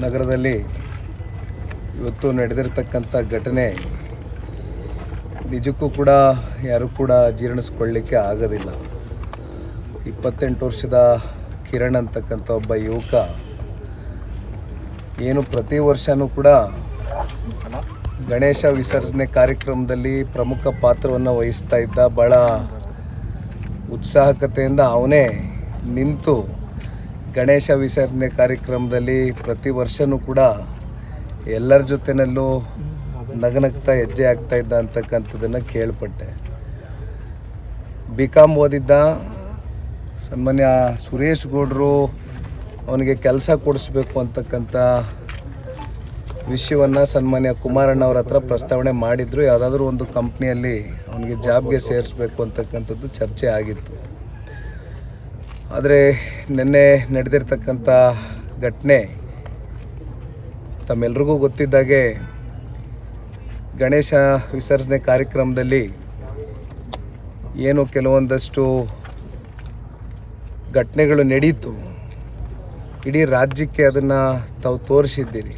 ನಗರದಲ್ಲಿ ಇವತ್ತು ನಡೆದಿರ್ತಕ್ಕಂಥ ಘಟನೆ ನಿಜಕ್ಕೂ ಕೂಡ ಯಾರೂ ಕೂಡ ಜೀರ್ಣಿಸ್ಕೊಳ್ಳಿಕ್ಕೆ ಆಗೋದಿಲ್ಲ. ಇಪ್ಪತ್ತೆಂಟು ವರ್ಷದ ಕಿರಣ್ ಅಂತಕ್ಕಂಥ ಒಬ್ಬ ಯುವಕ ಏನು ಪ್ರತಿ ವರ್ಷವೂ ಕೂಡ ಗಣೇಶ ವಿಸರ್ಜನೆ ಕಾರ್ಯಕ್ರಮದಲ್ಲಿ ಪ್ರಮುಖ ಪಾತ್ರವನ್ನು ವಹಿಸ್ತಾ ಇದ್ದ ಭಾಳ ಉತ್ಸಾಹಕತೆಯಿಂದ ಅವನೇ ನಿಂತು ಗಣೇಶ ವಿಸರ್ಜನೆ ಕಾರ್ಯಕ್ರಮದಲ್ಲಿ ಪ್ರತಿ ವರ್ಷವೂ ಕೂಡ ಎಲ್ಲರ ಜೊತೆನಲ್ಲೂ ನಗನಗ್ತಾ ಹೆಜ್ಜೆ ಆಗ್ತಾ ಇದ್ದ ಅಂತಕ್ಕಂಥದ್ದನ್ನು ಕೇಳ್ಪಟ್ಟೆ. ಬಿ ಕಾಮ್ ಓದಿದ್ದ ಸನ್ಮಾನ್ಯ ಸುರೇಶ್ ಗೌಡರು ಅವನಿಗೆ ಕೆಲಸ ಕೊಡಿಸ್ಬೇಕು ಅಂತಕ್ಕಂಥ ವಿಷಯವನ್ನು ಸನ್ಮಾನ್ಯ ಕುಮಾರಣ್ಣವ್ರ ಹತ್ರ ಪ್ರಸ್ತಾವನೆ ಮಾಡಿದ್ರು. ಯಾವುದಾದ್ರೂ ಒಂದು ಕಂಪ್ನಿಯಲ್ಲಿ ಅವನಿಗೆ ಜಾಬ್ಗೆ ಸೇರಿಸ್ಬೇಕು ಅಂತಕ್ಕಂಥದ್ದು ಚರ್ಚೆ ಆಗಿತ್ತು. ಆದರೆ ನಿನ್ನೆ ನಡೆದಿರ್ತಕ್ಕಂಥ ಘಟನೆ ತಮ್ಮೆಲ್ರಿಗೂ ಗೊತ್ತಿದ್ದಾಗೆ ಗಣೇಶ ವಿಸರ್ಜನೆ ಕಾರ್ಯಕ್ರಮದಲ್ಲಿ ಏನು ಕೆಲವೊಂದಷ್ಟು ಘಟನೆಗಳು ನಡೀತು. ಇಡೀ ರಾಜ್ಯಕ್ಕೆ ಅದನ್ನು ತಾವು ತೋರಿಸಿದ್ದೀರಿ.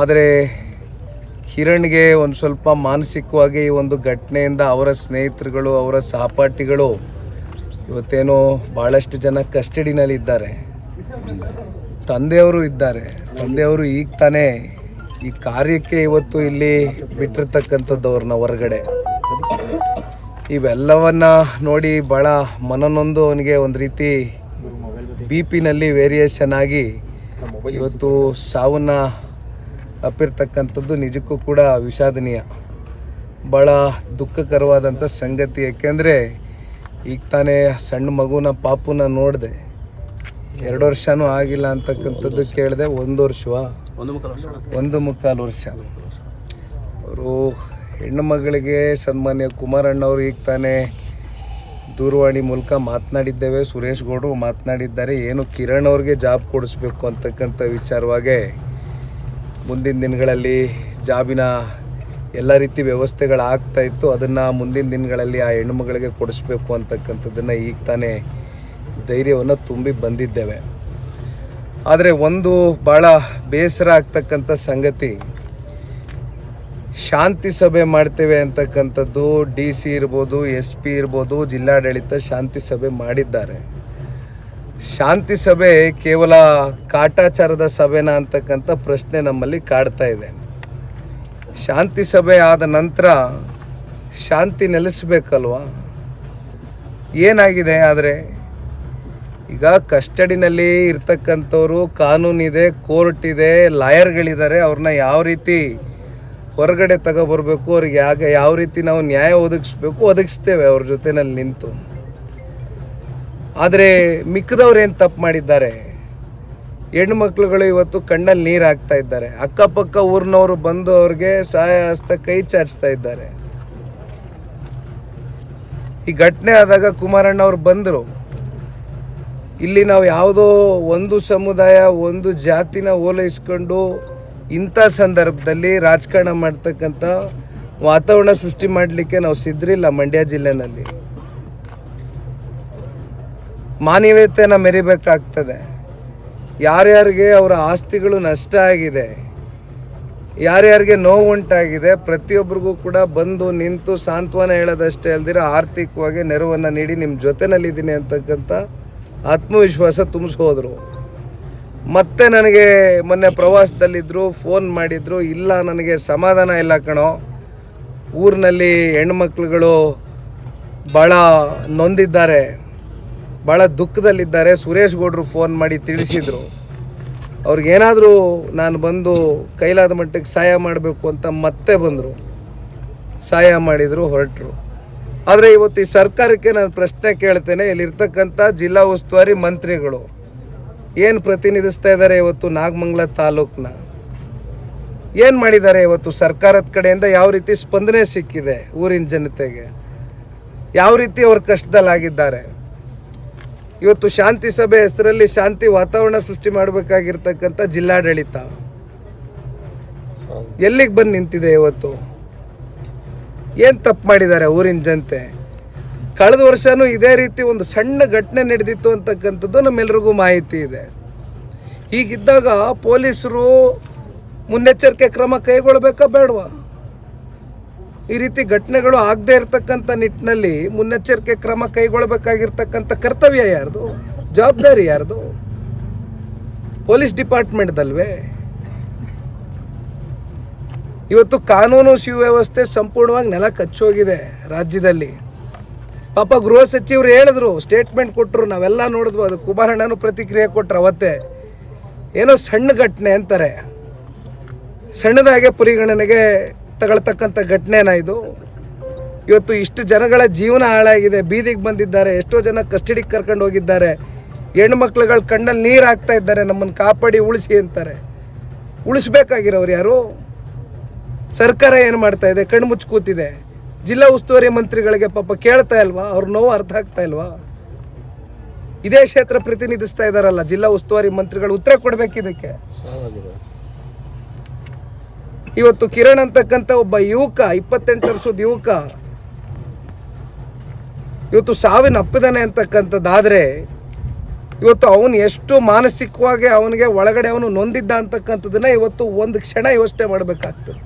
ಆದರೆ ಕಿರಣ್ಗೆ ಒಂದು ಸ್ವಲ್ಪ ಮಾನಸಿಕವಾಗಿ ಈ ಒಂದು ಘಟನೆಯಿಂದ ಅವರ ಸ್ನೇಹಿತರುಗಳು, ಅವರ ಸಹಪಾಠಿಗಳು ಇವತ್ತೇನೋ ಭಾಳಷ್ಟು ಜನ ಕಸ್ಟಡಿನಲ್ಲಿ ಇದ್ದಾರೆ. ತಂದೆಯವರು ಇದ್ದಾರೆ. ತಂದೆಯವರು ಈಗ ತಾನೇ ಈ ಕಾರ್ಯಕ್ಕೆ ಇವತ್ತು ಇಲ್ಲಿ ಬಿಟ್ಟಿರ್ತಕ್ಕಂಥದ್ದವ್ರನ್ನ ಹೊರಗಡೆ. ಇವೆಲ್ಲವನ್ನ ನೋಡಿ ಭಾಳ ಮನನೊಂದು ಅವನಿಗೆ ಒಂದು ರೀತಿ ಬಿ ಪಿನಲ್ಲಿ ವೇರಿಯೇಷನ್ ಆಗಿ ಇವತ್ತು ಸಾವನ್ನ ಅಪ್ಪಿರ್ತಕ್ಕಂಥದ್ದು ನಿಜಕ್ಕೂ ಕೂಡ ವಿಷಾದನೀಯ ಭಾಳ ದುಃಖಕರವಾದಂಥ ಸಂಗತಿ. ಯಾಕೆಂದರೆ ಈಗ ತಾನೇ ಸಣ್ಣ ಮಗುನ ಪಾಪುನ ನೋಡಿದೆ. ಎರಡು ವರ್ಷನೂ ಆಗಿಲ್ಲ ಅಂತಕ್ಕಂಥದ್ದು ಕೇಳಿದೆ ಒಂದು ವರ್ಷವಾ? ಒಂದು ಮುಕ್ಕಾಲು ವರ್ಷ. ಅವರು ಹೆಣ್ಣು ಮಗಳಿಗೆ ಸನ್ಮಾನ್ಯ ಕುಮಾರಣ್ಣವರು ಈಗ ತಾನೇ ದೂರವಾಣಿ ಮೂಲಕ ಮಾತನಾಡಿದ್ದೇವೆ. ಸುರೇಶ್ ಗೌಡರು ಮಾತನಾಡಿದ್ದಾರೆ. ಏನು ಕಿರಣ್ ಅವ್ರಿಗೆ ಜಾಬ್ ಕೊಡಿಸ್ಬೇಕು ಅಂತಕ್ಕಂಥ ವಿಚಾರವಾಗೇ ಮುಂದಿನ ದಿನಗಳಲ್ಲಿ ಜಾಬಿನ ಎಲ್ಲ ರೀತಿ ವ್ಯವಸ್ಥೆಗಳಾಗ್ತಾ ಇತ್ತು. ಅದನ್ನು ಮುಂದಿನ ದಿನಗಳಲ್ಲಿ ಆ ಹೆಣ್ಣುಮಗಳಿಗೆ ಕೊಡಿಸ್ಬೇಕು ಅಂತಕ್ಕಂಥದ್ದನ್ನು ಈಗ ತಾನೇ ಧೈರ್ಯವನ್ನು ತುಂಬಿ ಬಂದಿದ್ದೇವೆ. ಆದರೆ ಒಂದು ಭಾಳ ಬೇಸರ ಆಗ್ತಕ್ಕಂಥ ಸಂಗತಿ, ಶಾಂತಿ ಸಭೆ ಮಾಡ್ತೇವೆ ಅಂತಕ್ಕಂಥದ್ದು, ಡಿ ಸಿ ಇರ್ಬೋದು, ಎಸ್ ಪಿ ಇರ್ಬೋದು, ಜಿಲ್ಲಾಡಳಿತ ಶಾಂತಿ ಸಭೆ ಮಾಡಿದ್ದಾರೆ. ಶಾಂತಿ ಸಭೆ ಕೇವಲ ಕಾಟಾಚಾರದ ಸಭೆನ ಅಂತಕ್ಕಂಥ ಪ್ರಶ್ನೆ ನಮ್ಮಲ್ಲಿ ಕಾಡ್ತಾ ಇದೆ. ಶಾಂತಿ ಸಭೆ ಆದ ನಂತರ ಶಾಂತಿ ನೆಲೆಸಬೇಕಲ್ವಾ? ಏನಾಗಿದೆ ಆದರೆ? ಈಗ ಕಸ್ಟಡಿನಲ್ಲಿ ಇರ್ತಕ್ಕಂಥವ್ರು ಕಾನೂನಿದೆ ಕೋರ್ಟ್ ಇದೆ ಲಾಯರ್ಗಳಿದ್ದಾರೆ, ಅವ್ರನ್ನ ಯಾವ ರೀತಿ ಹೊರಗಡೆ ತಗೊಬರ್ಬೇಕು, ಅವ್ರಿಗೆ ಯಾಕೆ ಯಾವ ರೀತಿ ನಾವು ನ್ಯಾಯ ಒದಗಿಸ್ಬೇಕು, ಒದಗಿಸ್ತೇವೆ ಅವ್ರ ಜೊತೆನಲ್ಲಿ ನಿಂತು. ಆದರೆ ಮಿಕ್ಕದವ್ರು ಏನು ತಪ್ಪು ಮಾಡಿದ್ದಾರೆ? ಹೆಣ್ಮಕ್ಳುಗಳು ಇವತ್ತು ಕಣ್ಣಲ್ಲಿ ನೀರು ಹಾಕ್ತಾ ಇದ್ದಾರೆ. ಅಕ್ಕಪಕ್ಕ ಊರಿನವರು ಬಂದು ಅವ್ರಿಗೆ ಸಹಾಯ ಹಸ್ತ ಕೈ ಚಾಚ್ತಾ ಇದ್ದಾರೆ. ಈ ಘಟನೆ ಆದಾಗ ಕುಮಾರಣ್ಣ ಅವ್ರು ಬಂದರು. ಇಲ್ಲಿ ನಾವು ಯಾವುದೋ ಒಂದು ಸಮುದಾಯ, ಒಂದು ಜಾತಿನ ಓಲೈಸ್ಕೊಂಡು ಇಂಥ ಸಂದರ್ಭದಲ್ಲಿ ರಾಜಕಾರಣ ಮಾಡ್ತಕ್ಕಂಥ ವಾತಾವರಣ ಸೃಷ್ಟಿ ಮಾಡಲಿಕ್ಕೆ ನಾವು ಸಿದ್ರಿಲ್ಲ ಮಂಡ್ಯ ಜಿಲ್ಲೆನಲ್ಲಿ. ಮಾನವೀಯತೆಯನ್ನು ಮೆರಿಬೇಕಾಗ್ತದೆ. ಯಾರ್ಯಾರಿಗೆ ಅವರ ಆಸ್ತಿಗಳು ನಷ್ಟ ಆಗಿದೆ, ಯಾರ್ಯಾರಿಗೆ ನೋವು ಉಂಟಾಗಿದೆ, ಪ್ರತಿಯೊಬ್ಬರಿಗೂ ಕೂಡ ಬಂದು ನಿಂತು ಸಾಂತ್ವನ ಹೇಳೋದಷ್ಟೇ ಅಲ್ದಿರ ಆರ್ಥಿಕವಾಗಿ ನೆರವನ್ನು ನೀಡಿ ನಿಮ್ಮ ಜೊತೆನಲ್ಲಿದ್ದೀನಿ ಅಂತಕ್ಕಂಥ ಆತ್ಮವಿಶ್ವಾಸ ತುಂಬಿಸೋದ್ರು ಮತ್ತೆ ನನಗೆ ಮೊನ್ನೆ ಪ್ರವಾಸದಲ್ಲಿದ್ದರು ಫೋನ್ ಮಾಡಿದರು, ಇಲ್ಲ ನನಗೆ ಸಮಾಧಾನ ಇಲ್ಲ ಕಣೋ. ಊರಿನಲ್ಲಿ ಹೆಣ್ಮಕ್ಳುಗಳು ಭಾಳ ನೊಂದಿದ್ದಾರೆ. ಭಾಳ ದುಃಖದಲ್ಲಿದ್ದಾರೆ. ಸುರೇಶ್ ಗೌಡ್ರು ಫೋನ್ ಮಾಡಿ ತಿಳಿಸಿದರು. ಅವ್ರಿಗೇನಾದರೂ ನಾನು ಬಂದು ಕೈಲಾದ ಮಟ್ಟಕ್ಕೆ ಸಹಾಯ ಮಾಡಬೇಕು ಅಂತ ಮತ್ತೆ ಬಂದರು. ಸಹಾಯ ಮಾಡಿದರು, ಹೊರಟರು. ಆದರೆ ಇವತ್ತು ಈ ಸರ್ಕಾರಕ್ಕೆ ನಾನು ಪ್ರಶ್ನೆ ಕೇಳ್ತೇನೆ. ಇಲ್ಲಿರ್ತಕ್ಕಂಥ ಜಿಲ್ಲಾ ಉಸ್ತುವಾರಿ ಮಂತ್ರಿಗಳು ಏನು ಪ್ರತಿನಿಧಿಸ್ತಾ ಇದ್ದಾರೆ ಇವತ್ತು ನಾಗಮಂಗಲ ತಾಲೂಕನ್ನ ಏನು ಮಾಡಿದ್ದಾರೆ ಇವತ್ತು ಸರ್ಕಾರದ ಕಡೆಯಿಂದ? ಯಾವ ರೀತಿ ಸ್ಪಂದನೆ ಸಿಕ್ಕಿದೆ ಊರಿನ ಜನತೆಗೆ? ಯಾವ ರೀತಿ ಅವ್ರ ಕಷ್ಟದಲ್ಲಾಗಿದ್ದಾರೆ? ಇವತ್ತು ಶಾಂತಿ ಸಭೆ ಹೆಸರಲ್ಲಿ ಶಾಂತಿ ವಾತಾವರಣ ಸೃಷ್ಟಿ ಮಾಡಬೇಕಾಗಿರ್ತಕ್ಕಂಥ ಜಿಲ್ಲಾಡಳಿತ. ಎಲ್ಲಿಗೆ ಬಂದು ನಿಂತಿದೆ ಇವತ್ತು? ಏನು ತಪ್ಪು ಮಾಡಿದ್ದಾರೆ ಊರಿನ ಜನತೆ? ಕಳೆದ ವರ್ಷನೂ ಇದೇ ರೀತಿ ಒಂದು ಸಣ್ಣ ಘಟನೆ ನಡೆದಿತ್ತು ಅಂತಕ್ಕಂಥದ್ದು ನಮ್ಮೆಲ್ರಿಗೂ ಮಾಹಿತಿ ಇದೆ. ಹೀಗಿದ್ದಾಗ ಪೊಲೀಸರು ಮುನ್ನೆಚ್ಚರಿಕೆ ಕ್ರಮ ಕೈಗೊಳ್ಬೇಕಾ ಬೇಡವಾ? ಈ ರೀತಿ ಘಟನೆಗಳು ಆಗದೇ ಇರತಕ್ಕಂಥ ನಿಟ್ಟಿನಲ್ಲಿ ಮುನ್ನೆಚ್ಚರಿಕೆ ಕ್ರಮ ಕೈಗೊಳ್ಳಬೇಕಾಗಿರ್ತಕ್ಕಂಥ ಕರ್ತವ್ಯ ಯಾರ್ದು? ಜವಾಬ್ದಾರಿ ಯಾರ್ದು? ಪೊಲೀಸ್ ಡಿಪಾರ್ಟ್ಮೆಂಟ್ದಲ್ವೇ? ಇವತ್ತು ಕಾನೂನು ಸುವ್ಯವಸ್ಥೆ ಸಂಪೂರ್ಣವಾಗಿ ನೆಲ ಕಚ್ಚೋಗಿದೆ ರಾಜ್ಯದಲ್ಲಿ. ಪಾಪ ಗೃಹ ಸಚಿವರು ಹೇಳಿದ್ರು ಸ್ಟೇಟ್ಮೆಂಟ್ ಕೊಟ್ಟರು ನಾವೆಲ್ಲ ನೋಡಿದ್ವು, ಅದು ಕುಮಾರಣ್ಣನು ಪ್ರತಿಕ್ರಿಯೆ ಕೊಟ್ಟರು ಅವತ್ತೇ. ಏನೋ ಸಣ್ಣ ಘಟನೆ ಅಂತಾರೆ. ಸಣ್ಣದಾಗೆ ಪರಿಗಣನೆಗೆ ತಗೊಳ್ತಕ್ಕಂಥ ಘಟನೆನ ಇದು? ಇವತ್ತು ಇಷ್ಟು ಜನಗಳ ಜೀವನ ಹಾಳಾಗಿದೆ, ಬೀದಿಗೆ ಬಂದಿದ್ದಾರೆ, ಎಷ್ಟೋ ಜನ ಕಸ್ಟಡಿಗೆ ಕರ್ಕೊಂಡು ಹೋಗಿದ್ದಾರೆ ಹೆಣ್ಮಕ್ಳುಗಳ ಕಣ್ಣಲ್ಲಿ ನೀರು ಹಾಕ್ತಾ ಇದ್ದಾರೆ, ನಮ್ಮನ್ನು ಕಾಪಾಡಿ ಉಳಿಸಿ ಅಂತಾರೆ. ಉಳಿಸ್ಬೇಕಾಗಿರೋರು ಯಾರು? ಸರ್ಕಾರ ಏನು ಮಾಡ್ತಾ ಇದೆ? ಕಣ್ಣು ಮುಚ್ಚಿ ಕೂತಿದೆ. ಜಿಲ್ಲಾ ಉಸ್ತುವಾರಿ ಮಂತ್ರಿಗಳಿಗೆ ಪಾಪ ಕೇಳ್ತಾ ಇಲ್ವಾ? ಅವ್ರ ನೋವು ಅರ್ಥ ಆಗ್ತಾ ಇಲ್ವಾ? ಇದೇ ಕ್ಷೇತ್ರ ಪ್ರತಿನಿಧಿಸ್ತಾ ಇದ್ದಾರಲ್ಲ ಜಿಲ್ಲಾ ಉಸ್ತುವಾರಿ ಮಂತ್ರಿಗಳು, ಉತ್ತರ ಕೊಡ್ಬೇಕು ಇದಕ್ಕೆ ಇವತ್ತು ಕಿರಣ್ ಅಂತಕ್ಕಂಥ ಒಬ್ಬ ಯುವಕ, ಇಪ್ಪತ್ತೆಂಟು ವರ್ಷದ ಯುವಕ, ಇವತ್ತು ಸಾವಿನ ಅಪ್ಪಿದಾನೆ ಅಂತಕ್ಕಂಥದ್ದಾದರೆ ಇವತ್ತು ಅವನು ಎಷ್ಟು ಮಾನಸಿಕವಾಗಿ ಅವನಿಗೆ ಒಳಗಡೆ ಅವನು ನೊಂದಿದ್ದ ಅಂತಕ್ಕಂಥದ್ದನ್ನು ಇವತ್ತು ಒಂದು ಕ್ಷಣ ಯೋಚನೆ ಮಾಡಬೇಕಾಗ್ತದೆ.